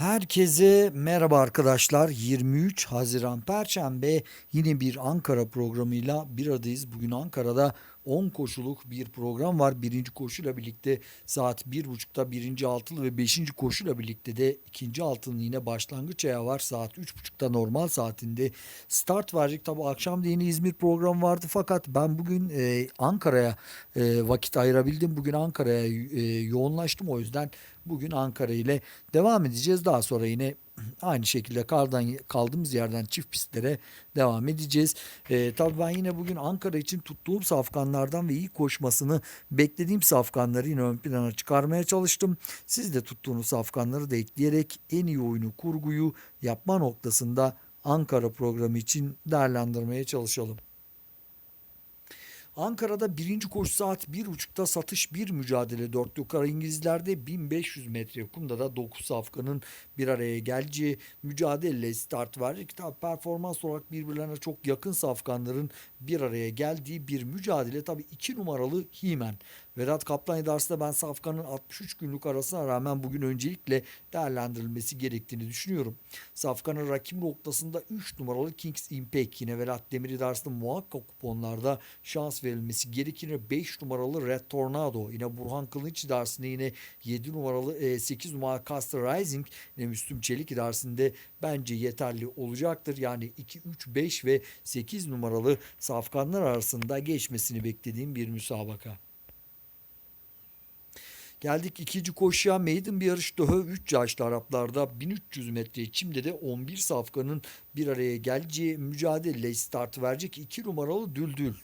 Herkese merhaba arkadaşlar. 23 Haziran Perşembe yine bir Ankara programıyla bir aradayız. Bugün Ankara'da 10 koşuluk bir program var. Birinci koşuyla birlikte saat 1.30'da birinci altılı ve beşinci koşuyla birlikte de ikinci altının yine başlangıç ayağı var. Saat 3.30'da normal saatinde start verecek. Tabi akşam da yine İzmir programı vardı fakat ben bugün e, Ankara'ya e, vakit ayırabildim. Bugün Ankara'ya e, yoğunlaştım o yüzden bugün Ankara ile devam edeceğiz. Daha sonra yine aynı şekilde kardan kaldığımız yerden çift pistlere devam edeceğiz. Ee, tabii ben yine bugün Ankara için tuttuğum safkanlardan ve iyi koşmasını beklediğim safkanları yine ön plana çıkarmaya çalıştım. Siz de tuttuğunuz safkanları da ekleyerek en iyi oyunu kurguyu yapma noktasında Ankara programı için değerlendirmeye çalışalım. Ankara'da birinci koşu saat 1.30'da satış bir mücadele dört yukarı İngilizlerde 1500 metre kumda da 9 safkanın bir araya geleceği mücadele start verecek. Tabi performans olarak birbirlerine çok yakın safkanların bir araya geldiği bir mücadele. Tabi 2 numaralı Himen. Vedat Kaplan idaresinde ben Safkan'ın 63 günlük arasına rağmen bugün öncelikle değerlendirilmesi gerektiğini düşünüyorum. Safkan'ın rakip noktasında 3 numaralı Kings Impact yine Vedat Demir idaresinde muhakkak kuponlarda şans verilmesi gerekir. 5 numaralı Red Tornado yine Burhan Kılıç idaresinde yine 7 numaralı 8 numaralı Caster Rising yine Müslüm Çelik idaresinde bence yeterli olacaktır. Yani 2, 3, 5 ve 8 numaralı safkanlar arasında geçmesini beklediğim bir müsabaka. Geldik ikinci koşuya maiden bir yarış daha 3 yaşlı Araplarda 1300 metre içimde de 11 safkanın bir araya geleceği mücadele start verecek 2 numaralı Düldül.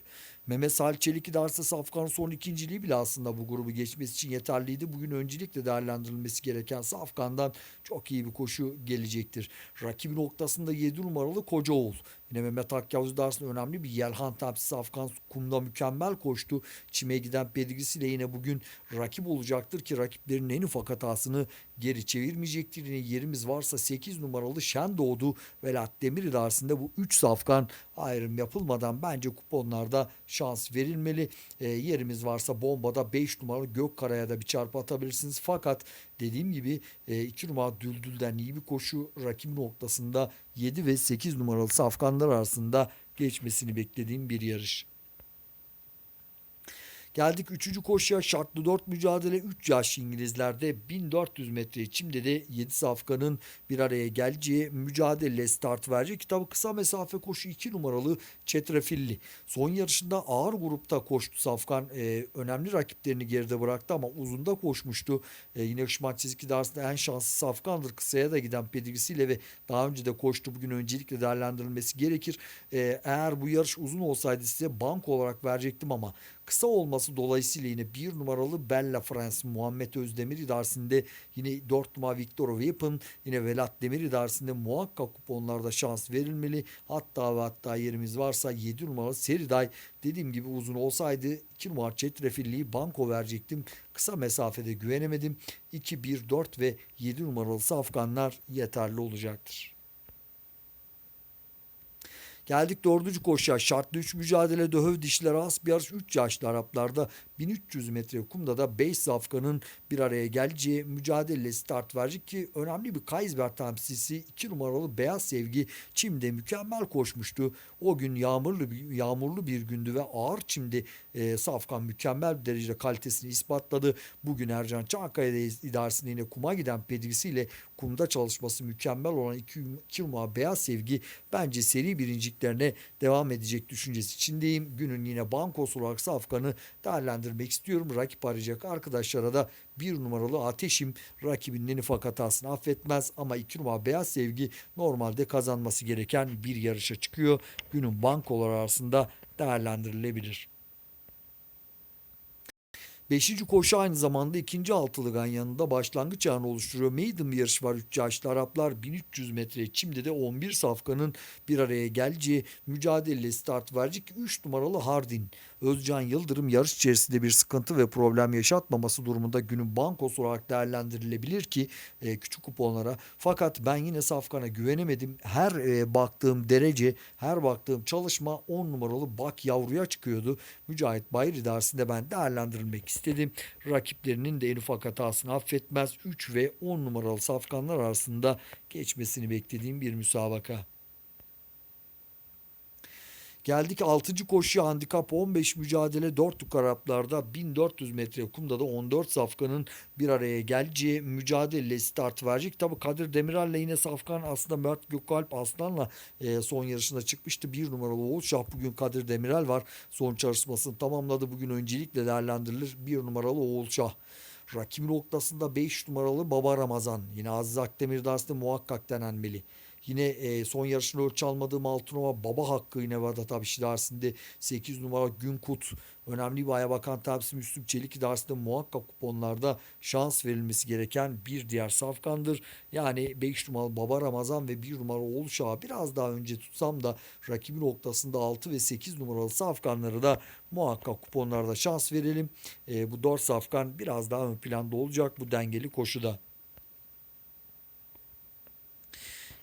Mehmet Salih Çelik idaresi Safkan son ikinciliği bile aslında bu grubu geçmesi için yeterliydi. Bugün öncelikle değerlendirilmesi gereken Safkan'dan çok iyi bir koşu gelecektir. Rakibi noktasında 7 numaralı Kocaoğul. Yine Mehmet Akyavuz idaresinde önemli bir Yelhan temsilcisi Safkan kumda mükemmel koştu. Çime giden pedigrisiyle yine bugün rakip olacaktır ki rakiplerin en ufak hatasını geri çevirmeyecektir. Yine yerimiz varsa 8 numaralı Şen Doğdu ve Lat Demir idaresinde bu 3 safkan ayrım yapılmadan bence kuponlarda şans verilmeli. E, yerimiz varsa bombada 5 numaralı Gökkara'ya da bir çarpı atabilirsiniz. Fakat dediğim gibi 2 e, numara Düldül'den iyi bir koşu rakip noktasında 7 ve 8 numaralı safkanlar arasında geçmesini beklediğim bir yarış. Geldik 3. koşuya şartlı 4 mücadele 3 yaş İngilizlerde 1400 metre içimde de 7 safkanın bir araya geleceği mücadele start verecek. Kitabı kısa mesafe koşu 2 numaralı Çetrefilli. Son yarışında ağır grupta koştu Safkan. E, önemli rakiplerini geride bıraktı ama uzunda koşmuştu. E, yine Şımat çizgi dersinde en şanslı Safkan'dır. Kısaya da giden pedigrisiyle ve daha önce de koştu. Bugün öncelikle değerlendirilmesi gerekir. E, eğer bu yarış uzun olsaydı size bank olarak verecektim ama kısa olması dolayısıyla yine bir numaralı Bella France Muhammed Özdemir idaresinde yine 4 numara Victor Weapon yine Velat Demir idaresinde muhakkak kuponlarda şans verilmeli. Hatta ve hatta yerimiz varsa 7 numaralı Seriday dediğim gibi uzun olsaydı 2 numara Çetrefilli'yi banko verecektim. Kısa mesafede güvenemedim. 2, 1, 4 ve 7 numaralı Afganlar yeterli olacaktır. Geldik dördüncü koşuya. Şartlı 3 mücadele döhöv dişler az bir yarış 3 yaşlı Araplarda 1300 metre kumda da 5 safkanın bir araya geleceği mücadele start verecek ki önemli bir Kaysberg temsilcisi 2 numaralı Beyaz Sevgi çimde mükemmel koşmuştu. O gün yağmurlu bir, yağmurlu bir gündü ve ağır çimde e, safkan mükemmel bir derecede kalitesini ispatladı. Bugün Ercan Çankaya idaresinde yine kuma giden pedigrisiyle kumda çalışması mükemmel olan 2 numara Beyaz Sevgi bence seri birinciliklerine devam edecek düşüncesi içindeyim. Günün yine bankosu olarak safkanı değerlendirmek istiyorum. Rakip arayacak arkadaşlara da bir numaralı ateşim rakibinin en ufak hatasını affetmez ama iki numara beyaz sevgi normalde kazanması gereken bir yarışa çıkıyor. Günün bankolar arasında değerlendirilebilir. Beşinci koşu aynı zamanda ikinci altılı ganyanında başlangıç anı oluşturuyor. Maiden bir yarış var 3 yaşlı Araplar 1300 metre. Şimdi de 11 safkanın bir araya geleceği mücadele start verecek. 3 numaralı Hardin. Özcan Yıldırım yarış içerisinde bir sıkıntı ve problem yaşatmaması durumunda günün bankosu olarak değerlendirilebilir ki e, küçük kuponlara. Fakat ben yine Safkan'a güvenemedim. Her e, baktığım derece, her baktığım çalışma 10 numaralı bak yavruya çıkıyordu. Mücahit Bayır idaresinde ben değerlendirilmek istedim. Rakiplerinin de en ufak hatasını affetmez. 3 ve 10 numaralı safkanlar arasında geçmesini beklediğim bir müsabaka. Geldik 6. koşuya handikap 15 mücadele 4 Araplarda 1400 metre kumda da 14 safkanın bir araya geleceği mücadele start verecek. Tabi Kadir Demirel'le yine safkan aslında Mert Gökalp Aslan'la e, son yarışında çıkmıştı. Bir numaralı Oğuzşah bugün Kadir Demirel var. Son çalışmasını tamamladı. Bugün öncelikle değerlendirilir. Bir numaralı Oğuzşah. Rakibin noktasında 5 numaralı Baba Ramazan. Yine Aziz Akdemir'de aslında muhakkak denenmeli. Yine e, son yarışını ölçü almadığım Altınova baba hakkı yine Vedat Abiş idaresinde 8 numara Günkut önemli bir aya bakan tabisi Müslüm Çelik idaresinde muhakkak kuponlarda şans verilmesi gereken bir diğer safkandır. Yani 5 numaralı Baba Ramazan ve 1 numara Oğuzşah'ı biraz daha önce tutsam da rakibi noktasında 6 ve 8 numaralı safkanları da muhakkak kuponlarda şans verelim. E, bu 4 safkan biraz daha ön planda olacak bu dengeli koşuda.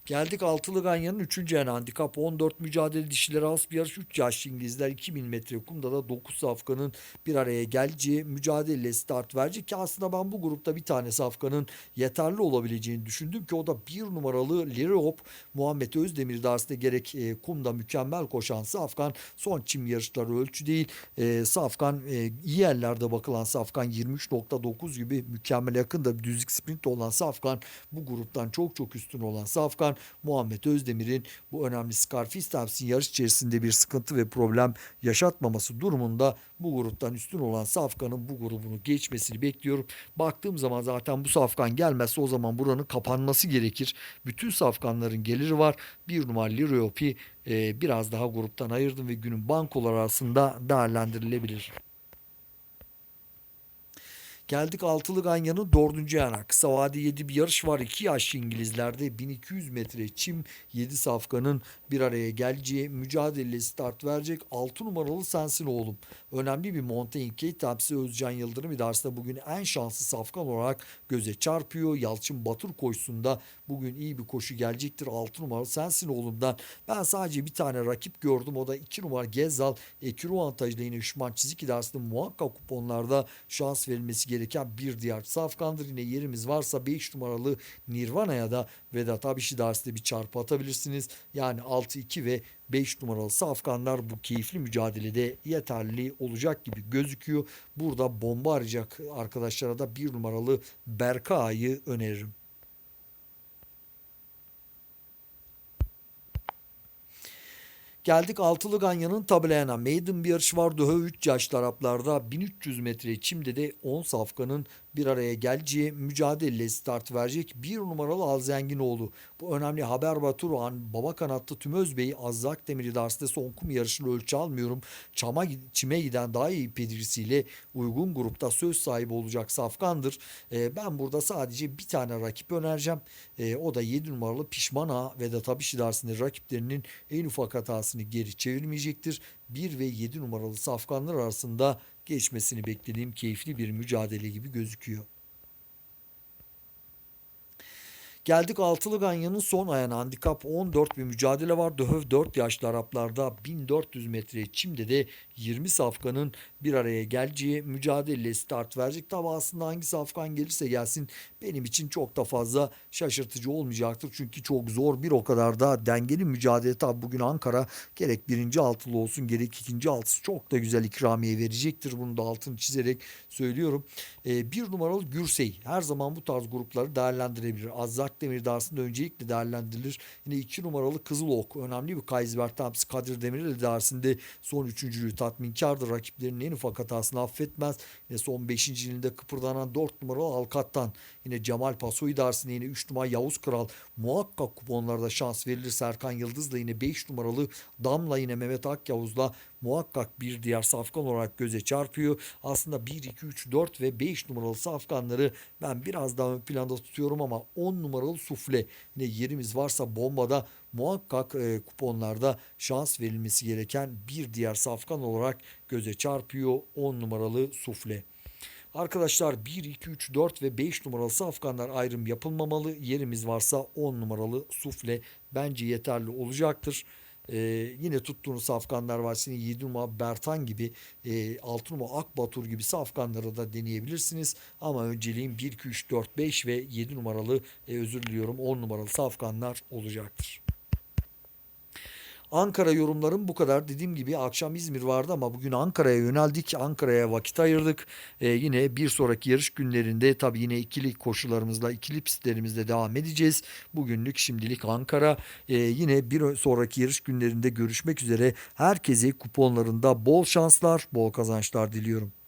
Geldik altılı ganyanın 3. yani handikap 14 mücadele dişileri az bir yarış. 3 yaşlı İngilizler 2000 metre kumda da 9 safkanın bir araya geleceği mücadele start verecek. Ki aslında ben bu grupta bir tane safkanın yeterli olabileceğini düşündüm ki o da bir numaralı Lirop Muhammed Özdemir dersinde gerek e, kumda mükemmel koşan safkan. Son çim yarışları ölçü değil. E, safkan e, iyi yerlerde bakılan safkan 23.9 gibi mükemmel yakında düzlük sprint olan safkan bu gruptan çok çok üstün olan safkan Muhammed Özdemir'in bu önemli Scarface Taps'in yarış içerisinde bir sıkıntı ve problem yaşatmaması durumunda bu gruptan üstün olan Safkan'ın bu grubunu geçmesini bekliyorum. Baktığım zaman zaten bu Safkan gelmezse o zaman buranın kapanması gerekir. Bütün Safkanların geliri var. Bir numaralı Liriopi e, biraz daha gruptan ayırdım ve günün bankolar arasında değerlendirilebilir. Geldik altılı ganyanın dördüncü yana. Kısa vade 7 bir yarış var. 2 yaşlı İngilizlerde 1200 metre çim 7 safkanın bir araya geleceği mücadele start verecek. 6 numaralı sensin oğlum. Önemli bir Montaigne Kate Özcan Yıldırım idaresinde bugün en şanslı safkan olarak göze çarpıyor. Yalçın Batur koşusunda bugün iyi bir koşu gelecektir. 6 numaralı sensin oğlumdan. Ben sadece bir tane rakip gördüm. O da 2 numara Gezal. Ekuru avantajlı yine Üşman Çizik idaresinde muhakkak kuponlarda şans verilmesi gereken bir diğer safkandır. Yine yerimiz varsa 5 numaralı Nirvana'ya da Vedat Abişi dersinde bir çarpı atabilirsiniz. Yani 6-2 ve 5 numaralı safkanlar bu keyifli mücadelede yeterli olacak gibi gözüküyor. Burada bomba arayacak arkadaşlara da 1 numaralı Berkay'ı öneririm. Geldik Altılı Ganyan'ın tabelayana. Maiden bir yarış var. Döhö 3 yaşlı Araplarda 1300 metre çimde de 10 safkanın bir araya geleceği mücadele start verecek. Bir numaralı Alzenginoğlu. Bu önemli haber Baturan, Baba Kanatlı Tümöz Bey, Azzak Demiri Dars'ta son kum yarışını ölçü almıyorum. Çama, çime giden daha iyi pedirisiyle uygun grupta söz sahibi olacak safkandır. E, ben burada sadece bir tane rakip önereceğim. E, o da 7 numaralı Pişmana Vedat Abişi dersinde rakiplerinin en ufak hatasını geri çevirmeyecektir. 1 ve 7 numaralı safkanlar arasında geçmesini beklediğim keyifli bir mücadele gibi gözüküyor. Geldik altılı ganyanın son ayağına handikap 14 bir mücadele var. Döhöv 4 yaşlı Araplarda 1400 metre çimde de 20 safkanın bir araya geleceği mücadele start verecek. Tabi aslında hangi safkan gelirse gelsin benim için çok da fazla şaşırtıcı olmayacaktır. Çünkü çok zor bir o kadar da dengeli mücadele. Tabi bugün Ankara gerek birinci altılı olsun gerek ikinci altısı çok da güzel ikramiye verecektir. Bunu da altını çizerek söylüyorum. Ee, bir numaralı Gürsey her zaman bu tarz grupları değerlendirebilir. Azzak Demir dersinde öncelikle değerlendirilir. Yine iki numaralı Kızıl Ok önemli bir Kaysbert Tamsi Kadir Demirel dersinde son üçüncülüğü tatminkardır. Rakiplerinin en ufak hatasını affetmez. Yine son beşinciliğinde kıpırdanan dört numaralı Alkat'tan yine Cemal Pasoy dersinde yine üç numara Yavuz Kral muhakkak kuponlarda şans verilir. Serkan Yıldız da yine beş numaralı Damla yine Mehmet Akyavuz'la muhakkak bir diğer safkan olarak göze çarpıyor. Aslında 1, 2, 3, 4 ve 5 numaralı safkanları ben biraz daha ön planda tutuyorum ama 10 numaralı sufle ne yerimiz varsa bombada muhakkak e, kuponlarda şans verilmesi gereken bir diğer safkan olarak göze çarpıyor 10 numaralı sufle. Arkadaşlar 1, 2, 3, 4 ve 5 numaralı safkanlar ayrım yapılmamalı. Yerimiz varsa 10 numaralı sufle bence yeterli olacaktır. Ee, yine tuttuğunuz safkanlar var. Senin 7 numara Bertan gibi, e, 6 numara Akbatur gibi safkanları da deneyebilirsiniz. Ama önceliğim 1, 2, 3, 4, 5 ve 7 numaralı e, özür diliyorum 10 numaralı safkanlar olacaktır. Ankara yorumlarım bu kadar. Dediğim gibi akşam İzmir vardı ama bugün Ankara'ya yöneldik. Ankara'ya vakit ayırdık. Ee, yine bir sonraki yarış günlerinde tabii yine ikili koşularımızla, ikili pistlerimizle devam edeceğiz. Bugünlük şimdilik Ankara. Ee, yine bir sonraki yarış günlerinde görüşmek üzere. Herkese kuponlarında bol şanslar, bol kazançlar diliyorum.